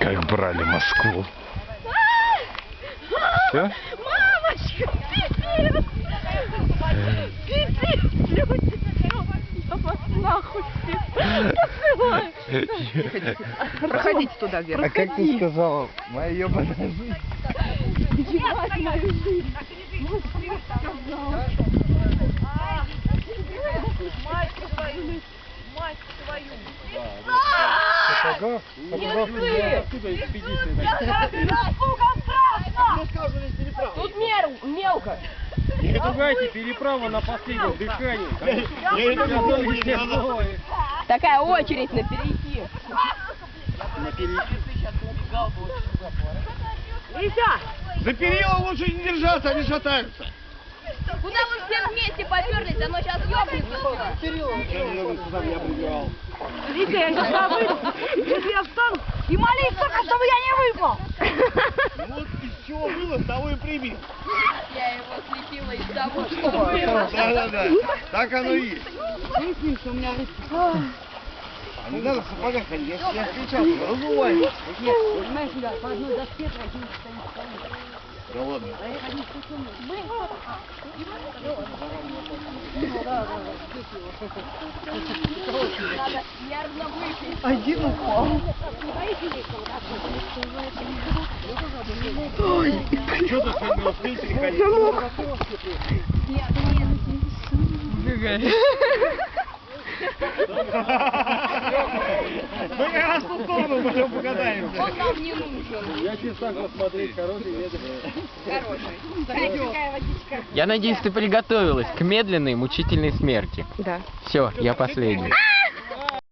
Как брали Москву. Все? Мамочка, пипец! Пипец, люди! Я вас нахуй всех. Проходите туда вверх. А как ты сказала? Моя ебаная жизнь. Ебать мою жизнь. Вот ты сказал. Мать Сапогов? Тут мер- мелко. Не ругайте, переправа на последнем дыхании. Такая очередь на перейти. За перила лучше не держаться, они шатаются. Куда вы все вместе поперлись? Сейчас. Смотрите, я сейчас выйду. Если я встану, и молись только, чтобы я не выпал. Вот из чего было, с того и прими. Я его слепила из того, что было. Да, да, да. Так оно и есть. А не надо в сапогах ходить, я, я встречал, разувай. Да ладно. Надо нервно выпить. Один упал. Что ты сегодня успел переходить? Мы как раз в ту сторону пойдем покатаемся. Он нам не нужен. Я честно посмотреть, хороший ветер. Хороший. Я надеюсь, ты приготовилась к медленной, мучительной смерти. Да. Все, я последний.